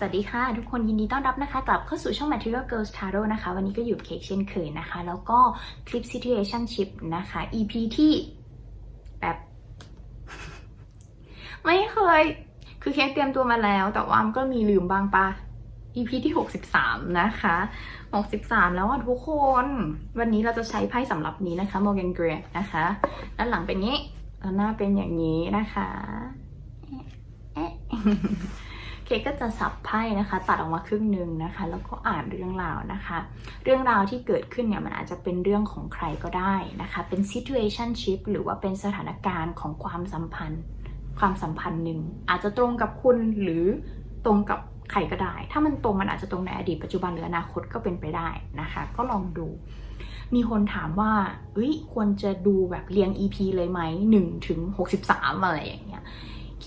สวัสดีค่ะ ทุกคนยินดีต้อนรับนะคะ กลับเข้าสู่ช่อง Material Girls Tarot นะคะ วันนี้ก็อยู่เค้กเช่นเคยนะคะ แล้วก็คลิป Situationship นะคะ EP ที่แบบ ไม่เคย คือเค้กเตรียมตัวมาแล้ว แต่ว่ามันก็มีลืมบ้างปะ EP ที่ 63 นะคะ 63 แล้วอะทุกคน วันนี้เราจะใช้ไพ่สำหรับนี้นะคะ Morgan Gray นะคะด้านหลังเป็นงี้แล้วหน้าเป็นอย่างนี้นะคะเอ๊ะ เคกก็จะสับไพ่นะคะ ตัดออกมาครึ่งหนึ่งนะคะ แล้วก็อ่านเรื่องราวนะคะ เรื่องราวที่เกิดขึ้นเนี่ยมันอาจจะเป็นเรื่องของใครก็ได้นะคะ เป็น situationship หรือว่าเป็นสถานการณ์ของความสัมพันธ์ ความสัมพันธ์หนึ่งอาจจะตรงกับคุณหรือตรงกับใครก็ได้ ถ้ามันตรงมันอาจจะตรงในอดีตปัจจุบันหรืออนาคตก็เป็นไปได้นะคะ ก็ลองดู มีคนถามว่าเอ้ยควรจะดูแบบเรียง EP เลยไหม1ถึง63 อะไรอย่างเงี้ย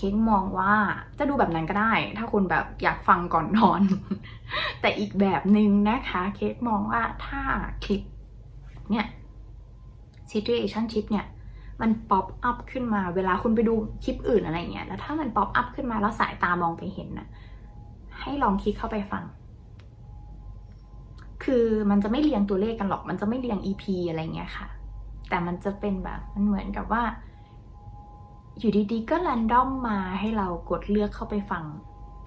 ค้กมองว่าจะดูแบบนั้นก็ได้ ถ้าคุณแบบอยากฟังก่อนนอน แต่อีกแบบหนึ่งนะคะ เค้กมองว่าถ้าคลิปเนี่ย situationship เนี่ยมันป๊อปอัพขึ้นมา เวลาคุณไปดูคลิปอื่นอะไรเงี้ย แล้วถ้ามันป๊อปอัพขึ้นมาแล้วสายตามองไปเห็นน่ะให้ลองคลิกเข้าไปฟัง คือมันจะไม่เรียงตัวเลขกันหรอก มันจะไม่เรียง EP อะไรเงี้ยค่ะ แต่มันจะเป็นแบบ มันเหมือนกับว่า อยู่ดีๆก็แรนดอมมาให้เรากดเลือกเข้าไปฟัง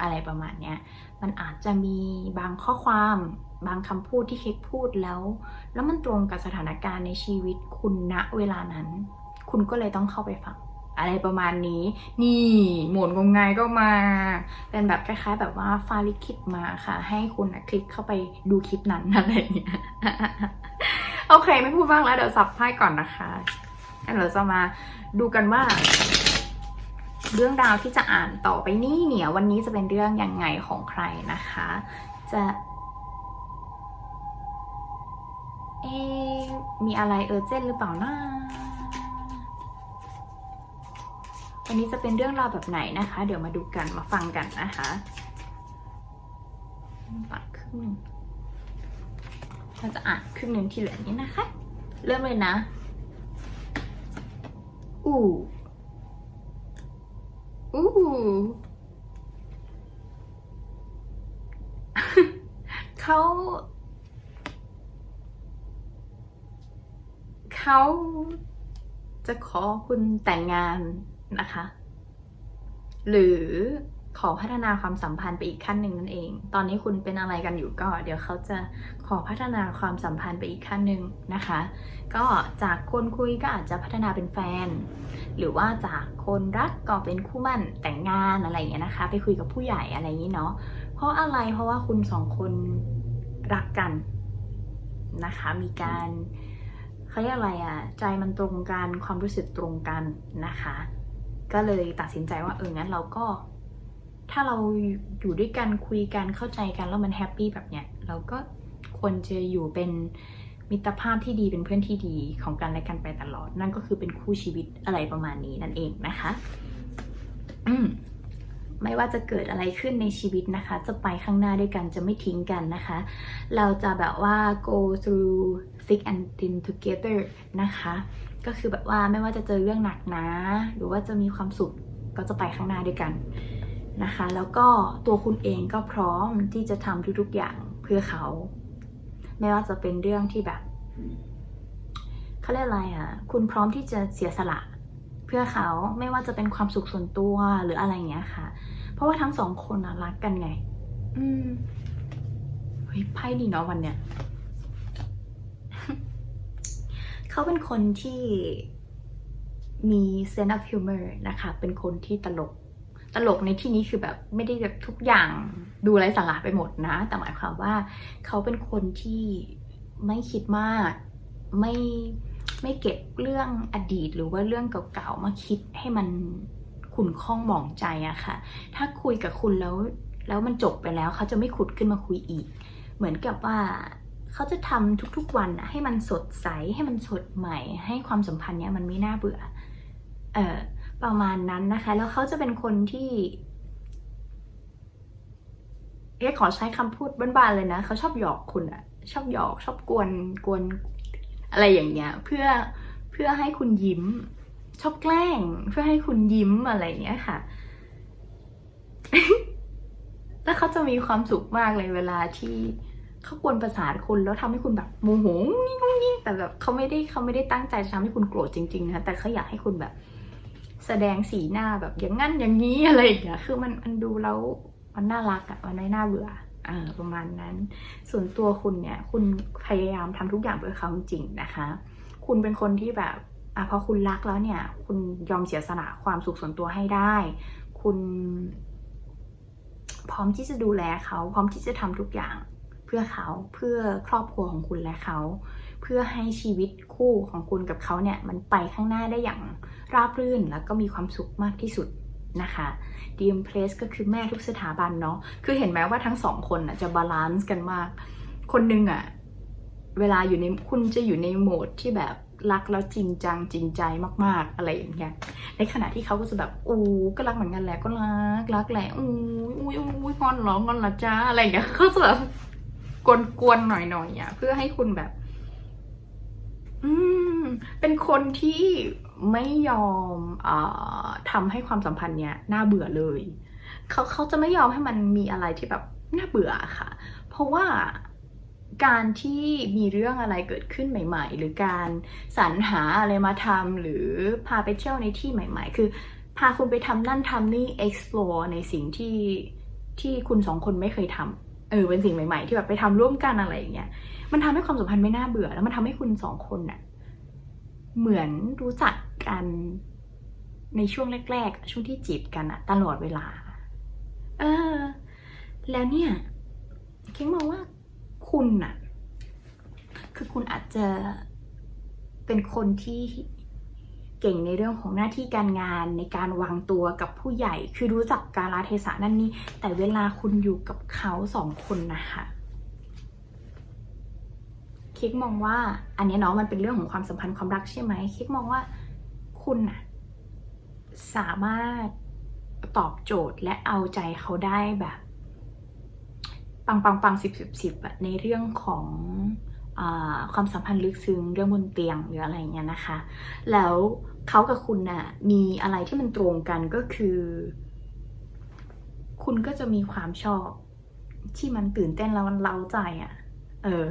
อะไรประมาณเนี้ย มันอาจจะมีบางข้อความบางคำพูดที่เค้กพูดแล้ว แล้วมันตรงกับสถานการณ์ในชีวิตคุณณเวลานั้น คุณก็เลยต้องเข้าไปฟัง อะไรประมาณนี้ นี่หมุนงมงายก็มา เป็นแบบคล้ายๆ แบบว่าฟาลิคิดมาค่ะ ให้คุณคลิกเข้าไปดูคลิปนั้นอะไรอย่างเงี้ย โอเค ไม่พูดบ้างแล้วเดี๋ยวสับไพ่ก่อนนะคะ เราจะมาดูกันว่า เรื่องราวที่จะอ่านต่อไปนี้เนี่ยวันนี้จะเป็นเรื่องยังไงของใครนะคะ จะเอมีอะไรเออเจนหรือเปล่านะวันนี้จะเป็นเรื่องราวแบบไหนนะคะ เดี๋ยวมาดูกันมาฟังกันนะคะปัดครึ่งหนึ่งเราจะอ่านครึ่งหนึ่งที่เหลือนี้นะคะ เริ่มเลยนะ อู้อู้เขาเขาจะขอคุณแต่งงานนะคะ หรือ ขอพัฒนาความสัมพันธ์ไปอีกขั้นหนึ่งนั่นเอง ตอนนี้คุณเป็นอะไรกันอยู่ก็ เดี๋ยวเขาจะขอพัฒนาความสัมพันธ์ไปอีกขั้นหนึ่งนะคะ ก็จากคนคุยก็อาจจะพัฒนาเป็นแฟน หรือว่าจากคนรักก็เป็นคู่มั่นแต่งงานอะไรอย่างเงี้ยนะคะ ไปคุยกับผู้ใหญ่อะไรอย่างนี้เนาะ เพราะอะไร เพราะว่าคุณสองคนรักกันนะคะ มีการเขาเรียกอะไรอะใจมันตรงกัน ความรู้สึกตรงกันนะคะ ก็เลยตัดสินใจว่าเอองั้นเราก็ ถ้าเราอยู่ด้วยกันคุยกันเข้าใจกันแล้วมันแฮปปี้แบบเนี้ยเราก็ควรจะอยู่เป็นมิตรภาพที่ดีเป็นเพื่อนที่ดีของกันและกันไปตลอด นั่นก็คือเป็นคู่ชีวิตอะไรประมาณนี้นั่นเองนะคะอืมไม่ว่าจะเกิดอะไรขึ้นในชีวิตนะคะ จะไปข้างหน้าด้วยกันจะไม่ทิ้งกันนะคะ เราจะแบบว่า go through thick and thin together นะคะ ก็คือแบบว่าไม่ว่าจะเจอเรื่องหนักนะ หรือว่าจะมีความสุขก็จะไปข้างหน้าด้วยกัน นะคะ แล้วก็ตัวคุณเองก็พร้อมที่จะทำทุกๆอย่างเพื่อเขา ไม่ว่าจะเป็นเรื่องที่แบบเขาเรียกอะไรอะ คุณพร้อมที่จะเสียสละเพื่อเขาไม่ว่าจะเป็นความสุขส่วนตัวหรืออะไรอย่างเงี้ยค่ะ เพราะว่าทั้งสองคนนะรักกันไง อืมเฮ้ยไพ่ดีเนาะวันเนี้ยเขาเป็นคนที่มี sense of humor นะคะ เป็นคนที่ตลก ตลกในที่นี้คือแบบไม่ได้แบบทุกอย่างดูไร้สาระไปหมดนะ แต่หมายความว่าเขาเป็นคนที่ไม่คิดมากไม่ไม่เก็บเรื่องอดีตหรือว่าเรื่องเก่าๆมาคิดให้มันขุ่นข้องหมองใจอะค่ะ ถ้าคุยกับคุณแล้วแล้วมันจบไปแล้วเขาจะไม่ขุดขึ้นมาคุยอีก เหมือนกับว่าเขาจะทำทุกๆวันอะให้มันสดใสให้มันสดใหม่ ให้ความสัมพันธ์เนี้ยมันไม่น่าเบื่อ เออ ประมาณนั้นนะคะ แล้วเขาจะเป็นคนที่เอ๊ะขอใช้คำพูดบ้านๆเลยนะเขาชอบหยอกคุณอะชอบหยอกชอบกวนกวนอะไรอย่างเงี้ย เพื่อเพื่อให้คุณยิ้ม ชอบแกล้ง เพื่อให้คุณยิ้มอะไรอย่างเงี้ยค่ะแล้วเขาจะมีความสุขมากเลยเวลาที่เขากวนประสาทคุณแล้วทำให้คุณแบบโมโหงุ้งงิ้งงิ่งแต่แบบเขาไม่ได้เขาไม่ได้ตั้งใจจะทำให้คุณโกรธจริงๆนะแต่เขาอยากให้คุณแบบ แสดงสีหน้าแบบอย่างงั้นอย่างนี้อะไรอย่างเงี้ยคือมันมันดูแล้วมันน่ารักอะมันไม่น่าเบื่อเออประมาณนั้น ส่วนตัวคุณเนี่ย คุณพยายามทำทุกอย่างเพื่อเขาจริงนะคะ คุณเป็นคนที่แบบอะพอคุณรักแล้วเนี่ย คุณยอมเสียสละความสุขส่วนตัวให้ได้ คุณ พร้อมที่จะดูแลเขา พร้อมที่จะทำทุกอย่าง พื่อเขาเพื่อครอบครัวของคุณและเขา เพื่อให้ชีวิตคู่ของคุณกับเขาเนี่ยมันไปข้างหน้าได้อย่างราบรื่นแล้วก็มีความสุขมากที่สุดนะคะ DM Place ก็คือแม่ทุกสถาบันเนาะคือเห็นไหมว่าทั้งสองคนอะจะบาลานซ์กันมาก คนหนึงอะเวลาอยู่ในคุณจะอยู่ในโหมดที่แบบรักแล้วจริงจังจริงใจมาก ๆ อะไรอย่างเงี้ย ในขณะที่เขาก็จะแบบอู้ก็รักเหมือนกันแหละก็รักรักแหละอู้อู้อู้อู้งอนหรองอนเหรอจ้าอะไรอย่างเงี้ยเขาจะแบบ กวนๆหน่อยๆอะเพื่อให้คุณแบบ อืม เป็นคนที่ไม่ยอมเอ่อทำให้ความสัมพันธ์เนี้ยน่าเบื่อเลยเขาเขาจะไม่ยอมให้มันมีอะไรที่แบบน่าเบื่อค่ะ เพราะว่าการที่มีเรื่องอะไรเกิดขึ้นใหม่ ๆ หรือการสรรหาอะไรมาทำหรือพาไปเที่ยวในที่ใหม่ ๆ คือ พาคุณไปทำนั่นทำนี่ explore ในสิ่งที่ที่คุณสองคนไม่เคยทำ เออเป็นสิ่งใหม่ ๆ ที่แบบไปทำร่วมกันอะไรอย่างเงี้ยมันทำให้ความสัมพันธ์ไม่น่าเบื่อ แล้วมันทำให้คุณสองคนน่ะเหมือนรู้จักกันในช่วงแรก ๆ ช่วงที่จีบกันอะตลอดเวลา เออ แล้วเนี่ยเค้งมองว่าคุณน่ะ คือคุณอาจจะเป็นคนที่ เก่งในเรื่องของหน้าที่การงานในการวางตัวกับผู้ใหญ่ คือรู้จักกาลเทศะนั่นนี่แต่เวลาคุณอยู่กับเขาสองคนนะคะเค้กมองว่า อันนี้เนาะมันเป็นเรื่องของความสัมพันธ์ความรักใช่ไหมเค้กมองว่าคุณน่ะสามารถตอบโจทย์และเอาใจเขาได้แบบ ปังปังปังสิบสิบสิบอะในเรื่องของ ความสัมพันธ์ลึกซึ้งเรื่องบนเตียงหรืออะไรเงี้ยนะคะ แล้วเขากับคุณน่ะมีอะไรที่มันตรงกันก็คือ คุณก็จะมีความชอบที่มันตื่นเต้นแล้วมันเล้าใจอะ่ะ เออ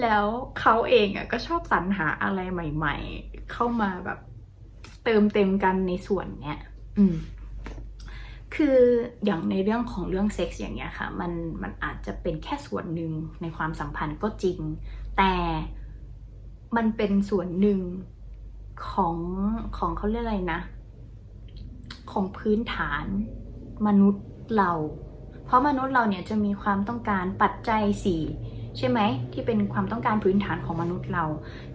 แล้วเขาเองอะก็ชอบสรรหาอะไรใหม่ ๆ เข้ามาแบบเติมเต็มกันในส่วนเนี้ย อืม คืออย่างในเรื่องของเรื่องเซ็กส์อย่างเงี้ยค่ะมันมันอาจจะเป็นแค่ส่วนหนึ่งในความสัมพันธ์ก็จริง แต่มันเป็นส่วนหนึ่งของของเขาเรียกอะไรนะ ของพื้นฐานมนุษย์เรา เพราะมนุษย์เราเนี่ยจะมีความต้องการปัจจัยสี่ใช่ไหมที่เป็นความต้องการพื้นฐานของมนุษย์เรา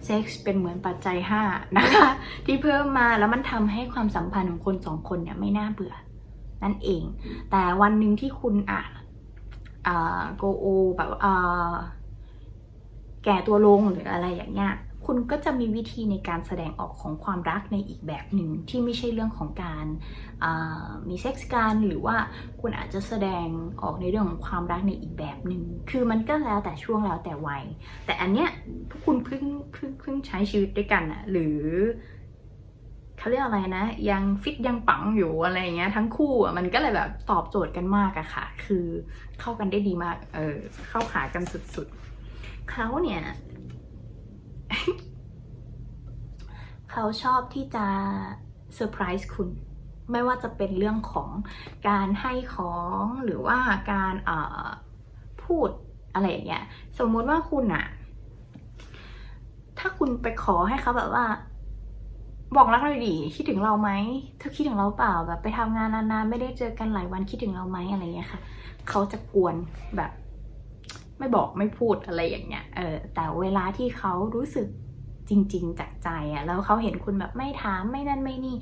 เซ็กส์เป็นเหมือนปัจจัย5นะคะที่เพิ่มมาแล้วมันทำให้ความสัมพันธ์ของคนสองคนเนี่ยไม่น่าเบื่อ นั่นเอง แต่วันหนึ่งที่คุณอะโกโอแบบแก่ตัวลงหรืออะไรอย่างเงี้ยคุณก็จะมีวิธีในการแสดงออกของความรักในอีกแบบหนึ่งที่ไม่ใช่เรื่องของการมีเซ็กส์กันหรือว่าคุณอาจจะแสดงออกในเรื่องของความรักในอีกแบบหนึ่งคือมันก็แล้วแต่ช่วงแล้วแต่วัย แต่อันเนี้ยพวกคุณเพิ่งเพิ่งเพิ่งใช้ชีวิตด้วยกันอะหรือ เขาเรียกอะไรนะ ยังฟิตยังปังอยู่อะไรอย่างเงี้ยทั้งคู่อะมันก็เลยแบบตอบโจทย์กันมากอะค่ะ คือเข้ากันได้ดีมากเออเข้าขากันสุดๆเขาเนี่ยเขาชอบที่จะเซอร์ไพรส์คุณไม่ว่าจะเป็นเรื่องของการให้ของหรือว่าการเอ่อพูดอะไรอย่างเงี้ยสมมุติว่าคุณอะถ้าคุณไปขอให้เขาแบบว่า บอกรักเราดีคิดถึงเราไหมเธอคิดถึงเราเปล่าแบบไปทำงานนานๆไม่ได้เจอกันหลายวันคิดถึงเราไหมอะไรเงี้ยค่ะ เขาจะกวนแบบ ไม่บอกไม่พูดอะไรอย่างเงี้ยเออแต่เวลาที่เขารู้สึกจริง ๆจากใจอะแล้วเขาเห็นคุณแบบไม่ถามไม่นั่นไม่นี่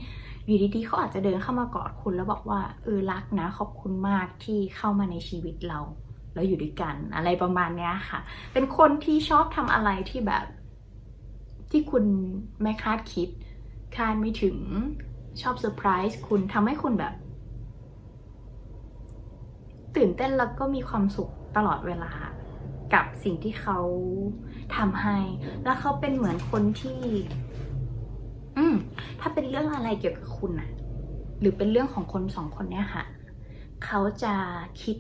อยู่ดีๆเขาอาจจะเดินเข้ามากอดคุณแล้วบอกว่าเออรักนะ ขอบคุณมากที่เข้ามาในชีวิตเรา แล้วอยู่ด้วยกันอะไรประมาณเนี้ยค่ะ เป็นคนที่ชอบทำอะไรที่แบบ ที่คุณไม่คาดคิด คาดไม่ถึงชอบเซอร์ไพรส์คุณทำให้คุณแบบ ตื่นเต้นแล้วก็มีความสุขตลอดเวลากับสิ่งที่เขาทำให้ แล้วเขาเป็นเหมือนคนที่ อืม ถ้าเป็นเรื่องอะไรเกี่ยวกับคุณอะหรือเป็นเรื่องของคนสองคนเนี้ยค่ะ เขาจะคิด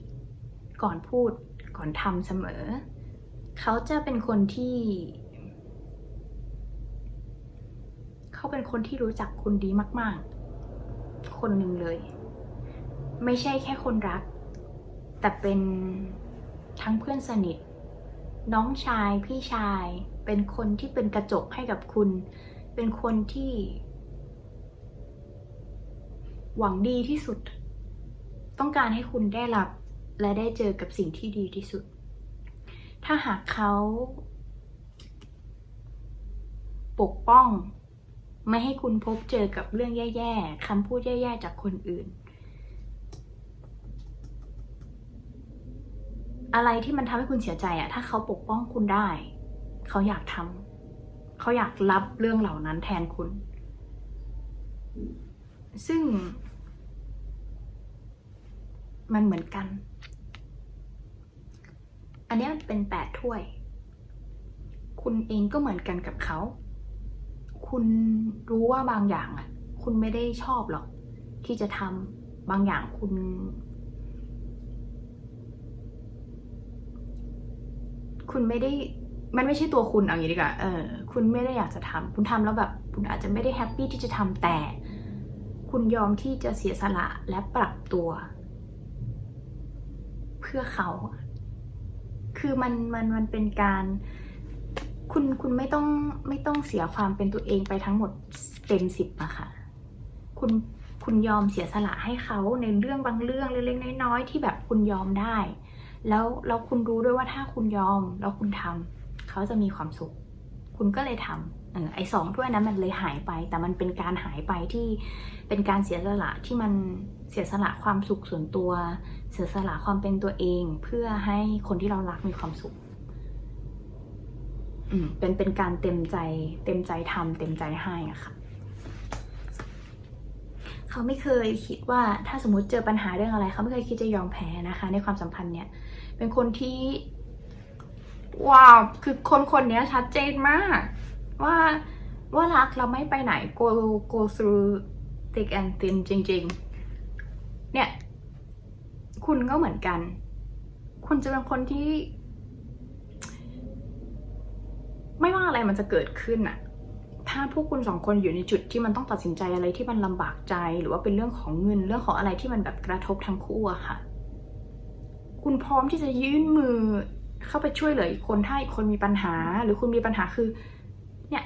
ก่อนพูดก่อนทำเสมอ เขาจะเป็นคนที่ เขาเป็นคนที่รู้จักคุณดีมากๆ คนหนึ่งเลย ไม่ใช่แค่คนรัก แต่เป็นทั้งเพื่อนสนิท น้องชายพี่ชาย เป็นคนที่เป็นกระจกให้กับคุณ เป็นคนที่ หวังดีที่สุด ต้องการให้คุณได้รับและได้เจอกับสิ่งที่ดีที่สุด ถ้าหากเขาปกป้อง ไม่ให้คุณพบเจอกับเรื่องแย่ๆคำพูดแย่ๆจากคนอื่น อะไรที่มันทำให้คุณเสียใจอะถ้าเขาปกป้องคุณได้ เขาอยากทำเขาอยากรับเรื่องเหล่านั้นแทนคุณ ซึ่ง มันเหมือนกัน อันนี้เป็นแปดถ้วย คุณเองก็เหมือนกันกับเขา คุณรู้ว่าบางอย่างอะ คุณไม่ได้ชอบหรอก ที่จะทำบางอย่างคุณ คุณไม่ได้ มันไม่ใช่ตัวคุณเอาอย่างนี้ดีกว่าเออ คุณไม่ได้อยากจะทำคุณทำแล้วแบบ คุณอาจจะไม่ได้แฮปปี้ที่จะทำแต่ คุณยอมที่จะเสียสละและปรับตัว เพื่อเขา คือมันมันมันเป็นการ คุณคุณไม่ต้องไม่ต้องเสียความเป็นตัวเองไปทั้งหมดเต็มสิบอะค่ะ คุณคุณยอมเสียสละให้เขาในเรื่องบางเรื่องเล็กๆน้อยๆที่แบบคุณยอมได้ แล้วแล้วคุณรู้ด้วยว่าถ้าคุณยอมแล้วคุณทำเขาจะมีความสุข คุณก็เลยทำเออไอสองถ้วยนั้นมันเลยหายไป แต่มันเป็นการหายไปที่เป็นการเสียสละที่มันเสียสละความสุขส่วนตัว เสียสละความเป็นตัวเอง เพื่อให้คนที่เรารักมีความสุข เป็นเป็นการเต็มใจ เต็มใจทำเต็มใจให้อะค่ะเขาไม่เคยคิดว่าถ้าสมมติเจอปัญหาเรื่องอะไร เขาไม่เคยคิดจะยอมแพ้นะคะ ในความสัมพันธ์เนี่ย เป็นคนที่ว้าวคือคนคนนี้ชัดเจนมาก ว่าว่ารักเราไม่ไปไหน go go through thick and thin จริง ๆ เนี่ย คุณก็เหมือนกัน คุณจะเป็นคนที่ ไม่ว่าอะไรมันจะเกิดขึ้นอะถ้าพวกคุณสองคนอยู่ในจุดที่มันต้องตัดสินใจอะไรที่มันลำบากใจ หรือว่าเป็นเรื่องของเงินเรื่องของอะไรที่มันแบบกระทบทั้งคู่อะค่ะ คุณพร้อมที่จะยื่นมือเข้าไปช่วยเหลืออีกคนถ้าอีกคนมีปัญหา หรือคุณมีปัญหาคือ เนี่ย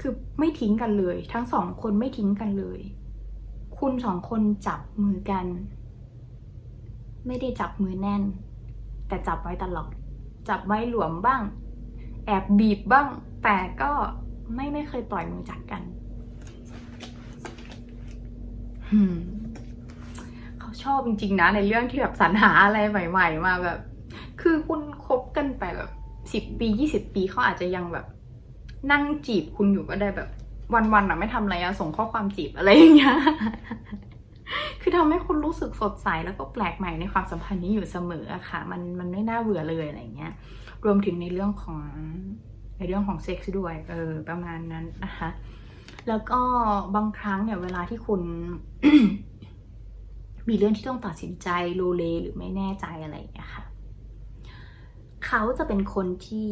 คือไม่ทิ้งกันเลย ทั้งสองคนไม่ทิ้งกันเลย คุณสองคนจับมือกัน ไม่ได้จับมือแน่น แต่จับไว้ตลอด จับไว้หลวมบ้าง แอบบีบบ้าง แต่ก็ไม่ไม่เคยปล่อยมือจากกันเขาชอบจริงๆนะ ในเรื่องที่แบบสรรหาอะไรใหม่ๆมาแบบ คือคุณคบกันไปแบบสิบปียี่สิบปีเขาอาจจะยังแบบ นั่งจีบคุณอยู่ก็ได้แบบ วันๆอะไม่ทำอะไรอะส่งข้อความจีบอะไรอย่างเงี้ย คือทำให้คุณรู้สึกสดใสแล้วก็แปลกใหม่ในความสัมพันธ์นี้อยู่เสมออะค่ะ มันมันไม่น่าเบื่อเลยอะไรเงี้ย รวมถึงในเรื่องของในเรื่องของเซ็กซ์ด้วย เออ ประมาณนั้นนะคะ แล้วก็บางครั้งเนี่ยเวลาที่คุณ มีเรื่องที่ต้องตัดสินใจโลเลหรือไม่แน่ใจอะไรอย่างเงี้ยค่ะ เขาจะเป็นคนที่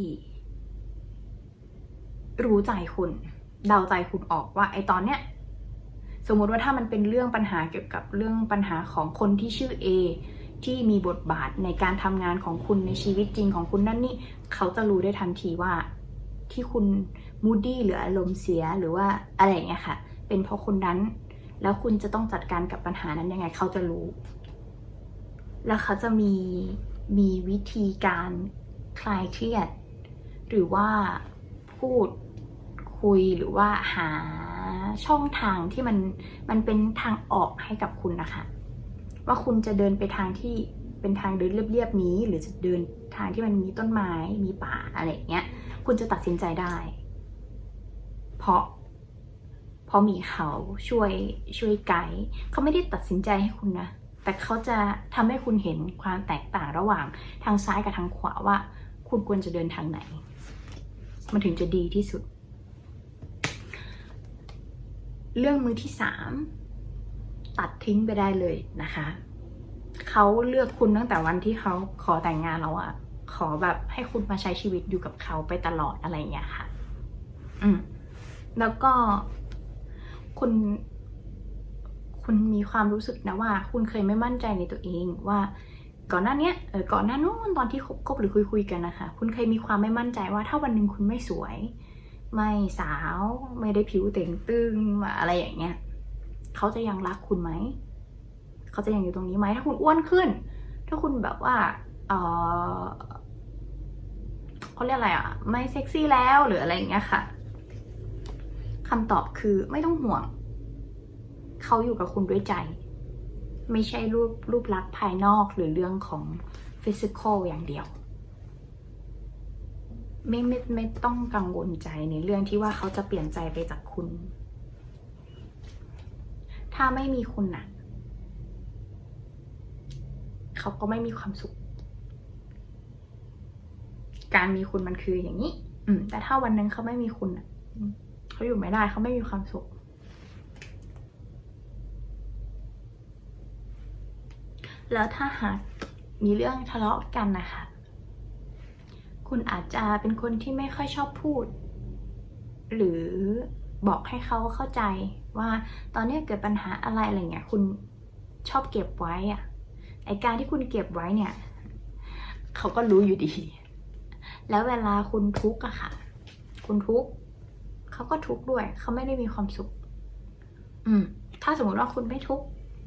รู้ใจคุณ เดาใจคุณออกว่า ไอตอนเนี้ย สมมติว่าถ้ามันเป็นเรื่องปัญหาเกี่ยวกับเรื่องปัญหาของคนที่ชื่อ A ที่มีบทบาทในการทำงานของคุณในชีวิตจริงของคุณนั่นนี่เขาจะรู้ได้ทันทีว่าที่คุณมูดี้หรืออารมณ์เสียหรือว่าอะไรเงี้ยค่ะ เป็นเพราะคนนั้น แล้วคุณจะต้องจัดการกับปัญหานั้นยังไง เขาจะรู้ แล้วเขาจะมีมีวิธีการคลายเครียด หรือว่าพูดคุยหรือว่าหาช่องทางที่มันมันเป็นทางออกให้กับคุณนะคะ ว่าคุณจะเดินไปทางที่เป็นทางเดินเรียบๆนี้ หรือจะเดินทางที่มันมีต้นไม้มีป่าอะไรเงี้ย คุณจะตัดสินใจได้ เพราะ เพราะมีเขาช่วยช่วยไกด์เขาไม่ได้ตัดสินใจให้คุณนะแต่เขาจะทำให้คุณเห็นความแตกต่างระหว่างทางซ้ายกับทางขวาว่า คุณควรจะเดินทางไหน มันถึงจะดีที่สุด เรื่องมือที่สาม ตัดทิ้งไปได้เลยนะคะเขาเลือกคุณตั้งแต่วันที่เขาขอแต่งงานแล้วอะขอแบบให้คุณมาใช้ชีวิตอยู่กับเขาไปตลอดอะไรอย่างเงี้ยค่ะ อืม แล้วก็คุณ คุณมีความรู้สึกนะว่า คุณเคยไม่มั่นใจในตัวเองว่าก่อนหน้านี้เออก่อนหน้านู้นตอนที่คบคบหรือคุยคุยกันนะคะ คุณเคยมีความไม่มั่นใจว่า ถ้าวันหนึ่งคุณไม่สวย ไม่สาว ไม่ได้ผิวเต่งตึงอะไรอย่างเงี้ย เขาจะยังรักคุณไหม เขาจะยังอยู่ตรงนี้ไหม ถ้าคุณอ้วนขึ้น ถ้าคุณแบบว่า เออเขาเรียกอะไรอะไม่เซ็กซี่แล้วหรืออะไรอย่างเงี้ยค่ะคำตอบคือไม่ต้องห่วง เขาอยู่กับคุณด้วยใจ ไม่ใช่รูปรูปลักษณ์ภายนอกหรือเรื่องของฟิสิกอลอย่างเดียวไม่ไม่ไม่ต้องกังวลใจในเรื่องที่ว่าเขาจะเปลี่ยนใจไปจากคุณ ถ้าไม่มีคุณน่ะ เขาก็ไม่มีความสุข การมีคุณมันคืออย่างนี้ อืม แต่ถ้าวันนึงเขาไม่มีคุณอะเขาอยู่ไม่ได้ เขาไม่มีความสุข แล้วถ้าหากมีเรื่องทะเลาะกันนะคะ คุณอาจจะเป็นคนที่ไม่ค่อยชอบพูด หรือบอกให้เขาเข้าใจ ว่าตอนนี้เกิดปัญหาอะไรอะไรเงี้ยคุณชอบเก็บไว้อะไอการที่คุณเก็บไว้เนี่ย เขาก็รู้อยู่ดี แล้วเวลาคุณทุกข์อะค่ะ คุณทุกข์เขาก็ทุกข์ด้วย เขาไม่ได้มีความสุข อืม ถ้าสมมติว่าคุณไม่ทุกข์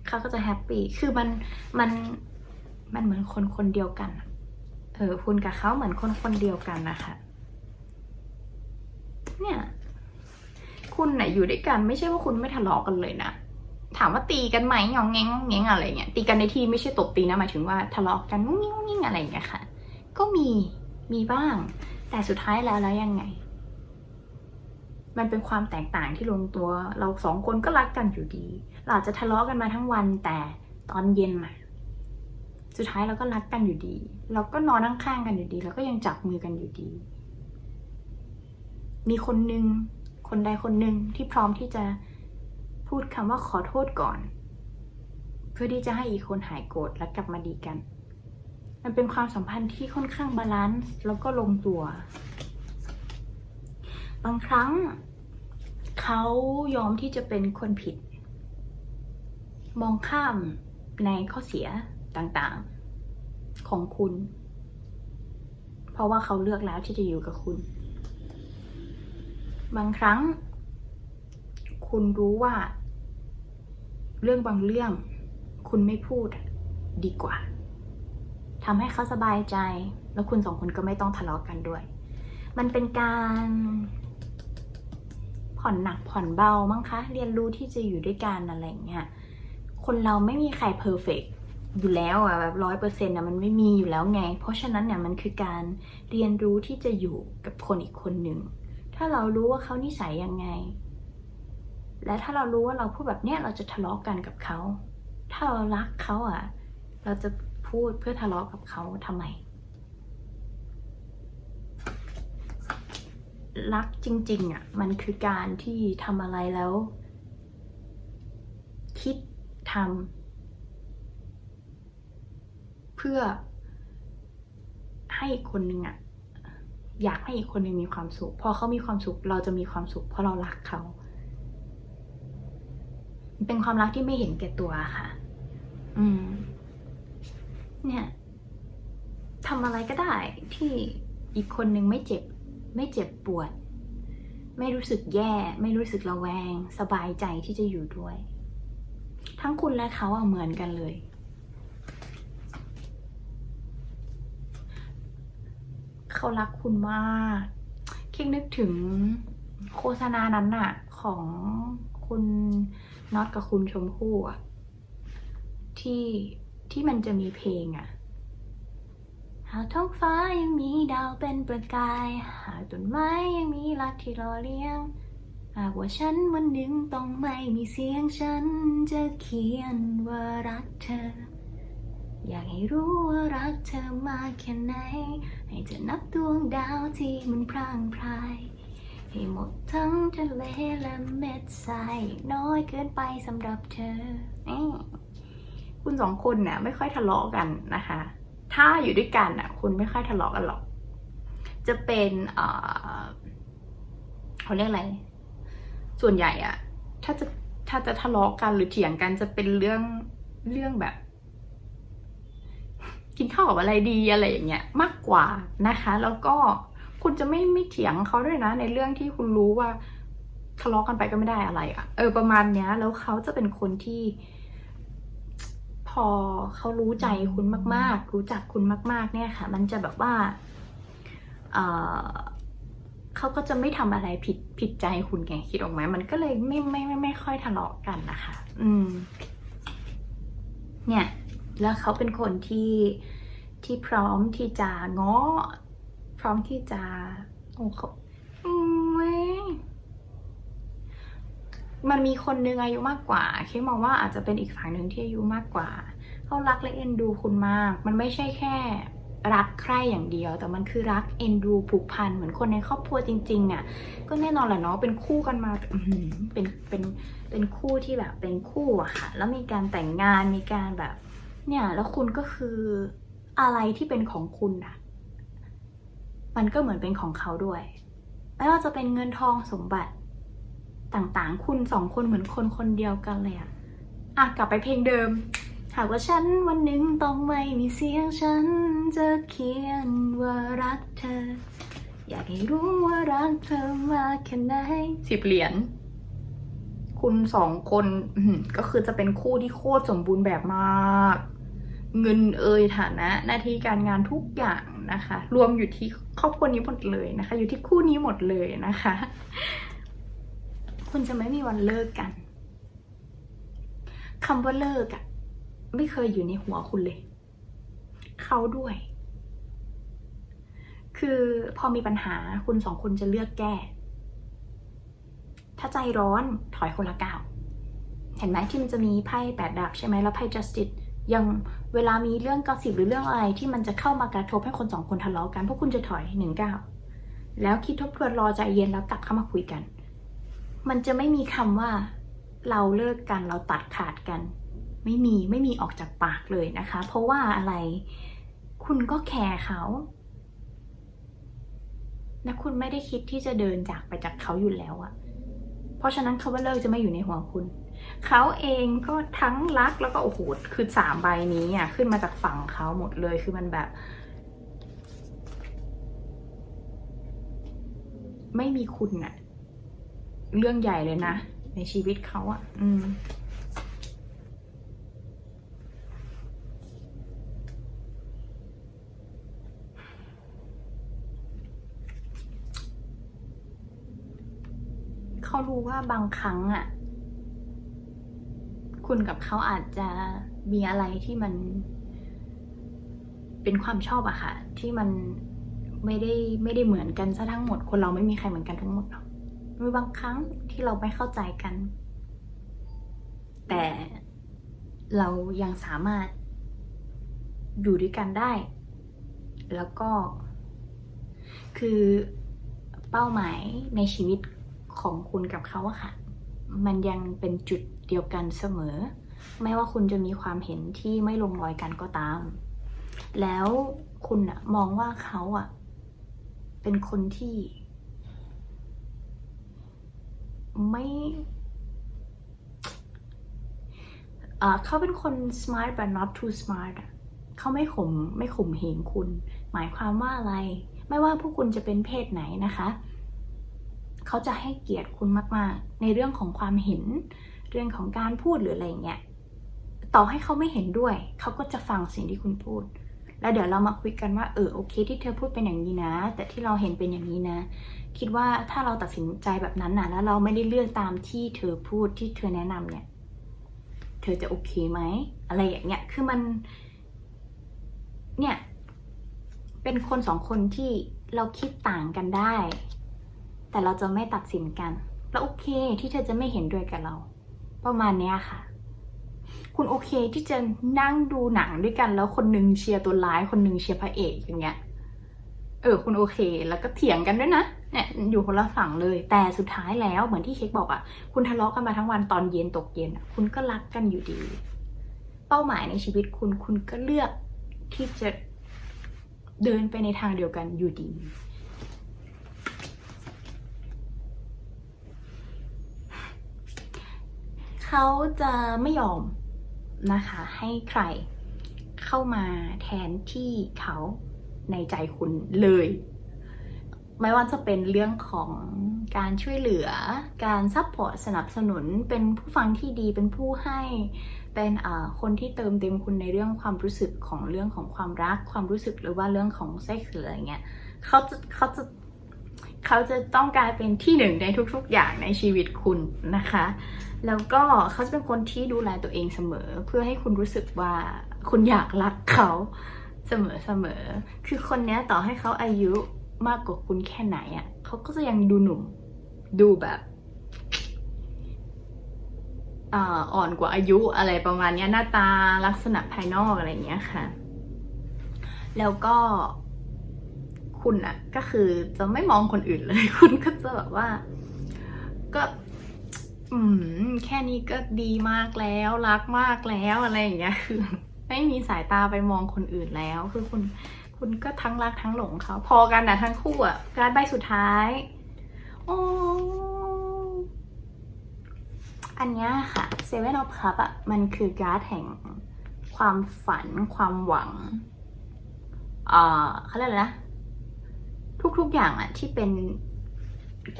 เขาก็จะแฮปปี้ คือมันมันมันเหมือนคนคนเดียวกัน เออ คุณกับเขาเหมือนคนคนเดียวกันนะคะ เนี่ย คุณน่ะอยู่ด้วยกันไม่ใช่ว่าคุณไม่ทะเลาะกันเลยนะถามว่าตีกันไหมงองแงงงองแงงอะไรเงี้ยตีกันในที่ไม่ใช่ตบตีนะหมายถึงว่าทะเลาะกันงุ้งงิ้งงิ้งอะไรเงี้ยค่ะ ก็มีมีบ้าง แต่สุดท้ายแล้วแล้วยังไง มันเป็นความแตกต่างที่ลงตัว เราสองคนก็รักกันอยู่ดี เราจะทะเลาะกันมาทั้งวันแต่ตอนเย็นน่ะสุดท้ายเราก็รักกันอยู่ดี เราก็นอนข้างๆกันอยู่ดีเราก็ยังจับมือกันอยู่ดี มีคนหนึ่ง คนใดคนหนึ่งที่พร้อมที่จะพูดคำว่าขอโทษก่อน เพื่อที่จะให้อีกคนหายโกรธและกลับมาดีกัน มันเป็นความสัมพันธ์ที่ค่อนข้างบาลานซ์แล้วก็ลงตัว บางครั้งเขายอมที่จะเป็นคนผิด มองข้ามในข้อเสียต่างๆของคุณ เพราะว่าเขาเลือกแล้วที่จะอยู่กับคุณ บางครั้ง คุณรู้ว่า เรื่องบางเรื่อง คุณไม่พูดดีกว่าทำให้เขาสบายใจ แล้วคุณสองคนก็ไม่ต้องทะเลาะกันด้วย มันเป็นการผ่อนหนักผ่อนเบามั้งคะ เรียนรู้ที่จะอยู่ด้วยกันอะไรเงี้ย คนเราไม่มีใครเพอร์เฟกอยู่แล้วอะแบบร้อยเปอร์เซ็นต์อะมันไม่มีอยู่แล้วไง เพราะฉะนั้นเนี่ยมันคือการเรียนรู้ที่จะอยู่กับคนอีกคนหนึ่ง ถ้าเรารู้ว่าเขานิสัยยังไง และถ้าเรารู้ว่าเราพูดแบบเนี้ยเราจะทะเลาะกันกับเขา ถ้าเรารักเขาอะ เราจะพูดเพื่อทะเลาะกับเขาทำไม รักจริง ๆอะมันคือการที่ทำอะไรแล้ว คิดทำเพื่อให้คนหนึ่งอะ อยากให้อีกคนหนึ่งมีความสุข พอเขามีความสุขเราจะมีความสุข เพราะเรารักเขาเป็นความรักที่ไม่เห็นแก่ตัวค่ะ อืม เนี่ยทำอะไรก็ได้ที่อีกคนหนึ่งไม่เจ็บ ไม่เจ็บปวด ไม่รู้สึกแย่ ไม่รู้สึกระแวง สบายใจที่จะอยู่ด้วย ทั้งคุณและเขาเหมือนกันเลย เขารักคุณมากคิดนึกถึงโฆษณานั้นน่ะ ของคุณน็อตกับคุณชมพู่อะที่ที่มันจะมีเพลงอะหากท้องฟ้ายังมีดาวเป็นประกาย หากต้นไม้ยังมีรักที่รอเลี้ยง หากว่าฉันวันหนึ่งต้องไม่มีเสียงฉันจะเขียนว่ารักเธอ อยากให้รู้ว่ารักเธอมากแค่ไหน ให้เธอนับดวงดาวที่มันพร่างพราย ให้หมดทั้งทะเลและเม็ดทรายน้อยเกินไปสำหรับเธอ คุณสองคนเนี่ยไม่ค่อยทะเลาะกันนะคะ ถ้าอยู่ด้วยกันน่ะ คุณไม่ค่อยทะเลาะกันหรอก จะเป็นเอ่อเขาเรียกอะไร ส่วนใหญ่อะถ้าจะถ้าจะทะเลาะกันหรือเถียงกันจะเป็นเรื่องเรื่องแบบ กินข้าวกับอะไรดีอะไรอย่างเงี้ยมากกว่านะคะ แล้วก็คุณจะไม่ไม่เถียงเขาด้วยนะ ในเรื่องที่คุณรู้ว่าทะเลาะกันไปก็ไม่ได้อะไรอะเออประมาณเนี้ย แล้วเขาจะเป็นคนที่ พอเขารู้ใจคุณมาก ๆ รู้จักคุณมาก ๆ เนี่ยค่ะ มันจะแบบว่าเออเขาก็จะไม่ทำอะไรผิดผิดใจคุณไงคิดออกไหมมันก็เลยไม่ไม่ไม่ไม่ค่อยทะเลาะกันนะคะ อืม เนี่ย แล้วเขาเป็นคนที่ที่พร้อมที่จะง้อ พร้อมที่จะโอ้เขาอืมมันมีคนนึงอายุมากกว่าเคิดมองว่าอาจจะเป็นอีกฝั่งหนึ่งที่อายุมากกว่า เขารักและเอ็นดูคุณมาก มันไม่ใช่แค่รักใคร่อย่างเดียว แต่มันคือรักเอ็นดูผูกพันเหมือนคนในครอบครัวจริงๆอะ ก็แน่นอนแหละเนาะเป็นคู่กันมาเป็นเป็นเป็นคู่ที่แบบเป็นคู่อะค่ะ แล้วมีการแต่งงานมีการแบบ เนี่ยแล้วคุณก็คืออะไรที่เป็นของคุณอะมันก็เหมือนเป็นของเขาด้วย ไม่ว่าจะเป็นเงินทองสมบัติต่างๆ คุณสองคนเหมือนคนคนเดียวกันเลยอะอะกลับไปเพลงเดิม หากว่าฉันวันหนึ่งต้องไม่มีเสียงฉันจะเขียนว่ารักเธอ อยากให้รู้ว่ารักเธอมากแค่ไหนสิบเหรียญคุณสองคนก็คือจะเป็นคู่ที่โคตรสมบูรณ์แบบมาก เงินเอ่ยฐานะหน้าที่การงานทุกอย่างนะคะ รวมอยู่ที่ครอบครัวนี้หมดเลยนะคะ อยู่ที่คู่นี้หมดเลยนะคะ คุณจะไม่มีวันเลิกกันคำว่าเลิกอะไม่เคยอยู่ในหัวคุณเลย เขาด้วย คือพอมีปัญหาคุณสองคนจะเลือกแก้ ถ้าใจร้อนถอยคนละก้าวเห็นไหมที่มันจะมีไพ่แปดดาบใช่ไหมแล้วไพ่ justice ยัง เวลามีเรื่องกอสิบหรือเรื่องอะไรที่มันจะเข้ามากระทบให้คนสองคนทะเลาะกันพวกคุณจะถอยหนึ่งก้าวแล้วคิดทบทวนรอใจเย็นแล้วกลับเข้ามาคุยกัน มันจะไม่มีคำว่าเราเลิกกันเราตัดขาดกัน ไม่มีไม่มีออกจากปากเลยนะคะ เพราะว่าอะไรคุณก็แคร์เขาและคุณไม่ได้คิดที่จะเดินจากไปจากเขาอยู่แล้วอะเพราะฉะนั้นคำว่าเลิกจะไม่อยู่ในหัวคุณ เขาเองก็ทั้งรักแล้วก็โอ้โหคือสามใบนี้อะขึ้นมาจากฝั่งเขาหมดเลยคือมันแบบ ไม่มีคุณอะเรื่องใหญ่เลยนะ ในชีวิตเขาอะอืมเขารู้ว่าบางครั้งอะ คุณกับเขาอาจจะมีอะไรที่มัน เป็นความชอบอะค่ะ ที่มันไม่ได้ไม่ได้เหมือนกันซะทั้งหมด คนเราไม่มีใครเหมือนกันทั้งหมดหรอกมีบางครั้งที่เราไม่เข้าใจกัน แต่เรายังสามารถอยู่ด้วยกันได้ แล้วก็คือเป้าหมายในชีวิตของคุณกับเขาอะค่ะ มันยังเป็นจุด เดียวกันเสมอ ไม่ว่าคุณจะมีความเห็นที่ไม่ลงรอยกันก็ตาม แล้วคุณอะมองว่าเขาอะเป็นคนที่ ไม่เขาเป็นคน smart but not too smart เขาไม่ข่มไม่ข่มเหงคุณ หมายความว่าอะไร ไม่ว่าพวกคุณจะเป็นเพศไหนนะคะ เขาจะให้เกียรติคุณมาก ๆ ในเรื่องของความเห็น เรื่องของการพูดหรืออะไรอย่างเงี้ยต่อให้เขาไม่เห็นด้วย เขาก็จะฟังสิ่งที่คุณพูด แล้วเดี๋ยวเรามาคุยกันว่าเออโอเค ที่เธอพูดเป็นอย่างนี้นะ แต่ที่เราเห็นเป็นอย่างนี้นะ คิดว่าถ้าเราตัดสินใจแบบนั้นนะแล้วเราไม่ได้เลือกตามที่เธอพูดที่เธอแนะนำเนี่ย เธอจะโอเคไหมอะไรอย่างเงี้ยคือมัน เนี่ย เป็นคนสองคนที่เราคิดต่างกันได้ แต่เราจะไม่ตัดสินกัน แล้วโอเคที่เธอจะไม่เห็นด้วยกับเรา ประมาณเนี้ยค่ะ คุณโอเคที่จะนั่งดูหนังด้วยกันแล้วคนหนึงเชียร์ตัวร้าย คนหนึงเชียร์พระเอกอย่างเงี้ย เออ คุณโอเค แล้วก็เถียงกันด้วยนะเนี่ยอยู่คนละฝั่งเลย แต่สุดท้ายแล้วเหมือนที่เค้กบอกอะ่ะ คุณทะเลาะกันมาทั้งวันตอนเย็นตกเย็นคุณก็รักกันอยู่ดี เป้าหมายในชีวิตคุณคุณก็เลือกที่จะเดินไปในทางเดียวกันอยู่ดี เขาจะไม่ยอมนะคะให้ใครเข้ามาแทนที่เขาในใจคุณเลย ไม่ว่าจะเป็นเรื่องของการช่วยเหลือ การซัพพอร์ตสนับสนุน เป็นผู้ฟังที่ดี เป็นผู้ให้ เป็นอ่าคนที่เติมเต็มคุณในเรื่องความรู้สึกของเรื่องของความรัก ความรู้สึกหรือว่าเรื่องของเซ็กส์หรืออะไรเงี้ย เขาจะเขาจะ เขาจะต้องกายเป็นที่หนึ่งในทุกๆ อย่างในชีวิตคุณนะคะ แล้วก็เขาจะเป็นคนที่ดูแลตัวเองเสมอ เพื่อให้คุณรู้สึกว่าคุณอยากรักเขาเสมอเสมอ คือคนนี้ต่อให้เขาอายุมากกว่าคุณแค่ไหนอะ่ะเขาก็จะยังดูหนุ่ม ดูแบบอ่อนกว่าอายุอะไรประมาณนี้หน้าตาลักษณะภายนอกอะไรอย่างเงี้ยค่ะ แล้วก็ คุณอะก็คือจะไม่มองคนอื่นเลย คุณก็จะแบบว่า ก็ อืม แค่นี้ก็ดีมากแล้ว รักมากแล้วอะไรอย่างเงี้ย คือ ไม่มีสายตาไปมองคนอื่นแล้ว คือคุณ คุณก็ทั้งรักทั้งหลงเขา พอกันนะทั้งคู่อะการใบสุดท้ายโอ้อันเนี้ยค่ะ Seven of Cups อะมันคือการ์ดแห่งความฝันความหวัง เอ่าเขาเรียกอะไรนะ ทุกๆอย่างอะที่เป็น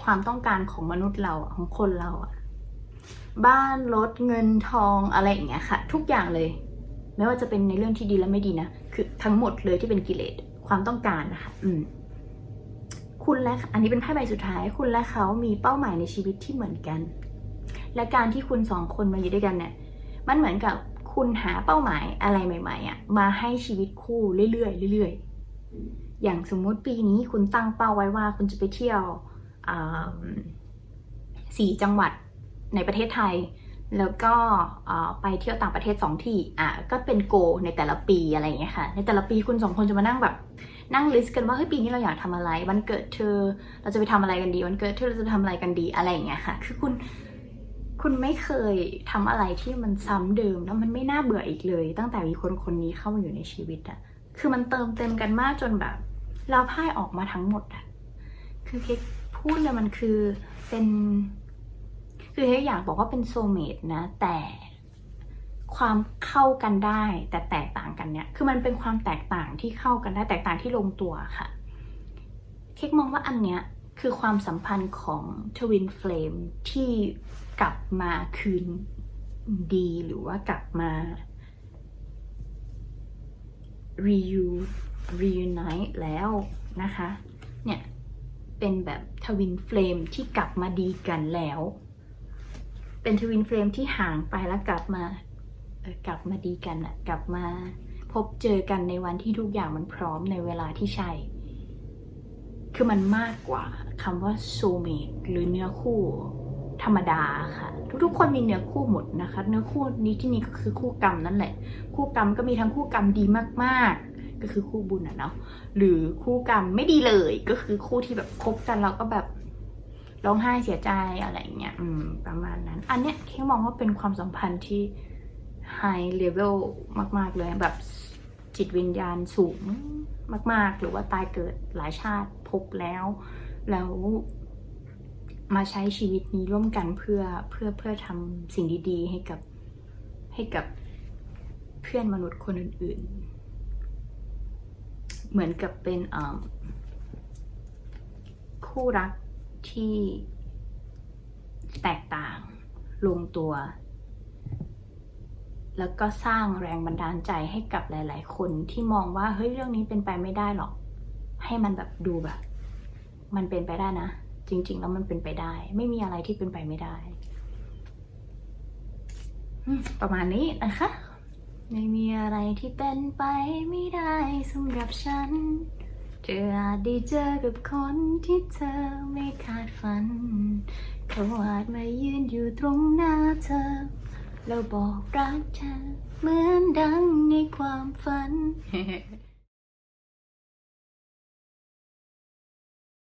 ความต้องการของมนุษย์เราอะของคนเราอะบ้านรถเงินทองอะไรอย่างเงี้ยค่ะ ทุกอย่างเลย ไม่ว่าจะเป็นในเรื่องที่ดีและไม่ดีนะคือทั้งหมดเลยที่เป็นกิเลสความต้องการนะคะอืมคุณและอันนี้เป็นไพ่ใบสุดท้าย คุณและเขามีเป้าหมายในชีวิตที่เหมือนกัน และการที่คุณสองคนมาอยู่ด้วยกันเนี่ยมันเหมือนกับคุณหาเป้าหมายอะไรใหม่ๆอะ่ะมาให้ชีวิตคู่เรื่อยๆเรื่อยๆ อย่างสมมุติปีนี้คุณตั้งเป้าไว้ว่าคุณจะไปเที่ยวสี่จังหวัดในประเทศไทย แล้วก็ไปเที่ยวต่างประเทศสองที่อะก็เป็นโกในแต่ละปีอะไรอย่างเงี้ยค่ะ ในแต่ละปีคุณสองคนจะมานั่งแบบนั่งลิสต์กันว่าเฮ้ยปีนี้เราอยากทำอะไร วันเกิดเธอเราจะไปทำอะไรกันดี วันเกิดเธอเราจะทำอะไรกันดีอะไรอย่างเงี้ยค่ะ คือคุณคุณไม่เคยทำอะไรที่มันซ้ำเดิมแล้วมันไม่น่าเบื่ออีกเลย ตั้งแต่มีคนคนนี้เข้ามาอยู่ในชีวิตอะ คือมันเติมเต็มกันมากจนแบบ เราพ่ายออกมาทั้งหมดอะคือเค้กพูดเลยมันคือเป็น คือเค้กอยากบอกว่าเป็นโซเมตนะ แต่ความเข้ากันได้ แต่แตกต่างกันเนี่ย คือมันเป็นความแตกต่างที่เข้ากันได้ แตกต่างที่ลงตัวค่ะ เค้กมองว่าอันเนี้ยคือความสัมพันธ์ของทวินเฟลมที่กลับมาคืนดีหรือว่ากลับมา reu reunite แล้วนะคะ เนี่ย เป็นแบบทวินเฟลมที่กลับมาดีกันแล้ว เป็นทวินเฟลมที่ห่างไปแล้วกลับมากลับมาดีกันอะกลับมาพบเจอกันในวันที่ทุกอย่างมันพร้อมในเวลาที่ใช่ คือมันมากกว่าคำว่า soulmate หรือเนื้อคู่ ธรรมดาค่ะ ทุกๆ คนมีเนื้อคู่หมดนะคะ เนื้อคู่นี้ที่นี่ก็คือคู่กรรมนั่นแหละ คู่กรรมก็มีทั้งคู่กรรมดีมากๆ ก็คือคู่บุญอะเนาะหรือคู่กรรมไม่ดีเลยก็คือคู่ที่แบบคบกันแล้วก็แบบร้องไห้เสียใจอะไรเงี้ยอืมประมาณนั้น อันเนี้ยเค้มองว่าเป็นความสัมพันธ์ที่ high level มาก ๆ เลยแบบจิตวิญญาณสูงมาก ๆ หรือว่าตายเกิดหลายชาติพบแล้ว แล้ว มาใช้ชีวิตนี้ร่วมกันเพื่อเพื่อเพื่อทำสิ่งดีๆ ให้กับให้กับเพื่อนมนุษย์คนอื่นๆ เหมือนกับเป็นคู่รักที่แตกต่างลงตัว แล้วก็สร้างแรงบันดาลใจให้กับหลาย ๆ คนที่มองว่าเฮ้ยเรื่องนี้เป็นไปไม่ได้หรอก ให้มันแบบดูแบบ มันเป็นไปได้นะ จริง ๆ แล้วมันเป็นไปได้ ไม่มีอะไรที่เป็นไปไม่ได้ ประมาณนี้นะคะ ไม่มีอะไรที่เป็นไปไม่ได้สำหรับฉัน เธออาจได้เจอกับคนที่เธอไม่คาดฝัน เขาอาจมายืนอยู่ตรงหน้าเธอ แล้วบอกรักเธอ เหมือนดังในความฝัน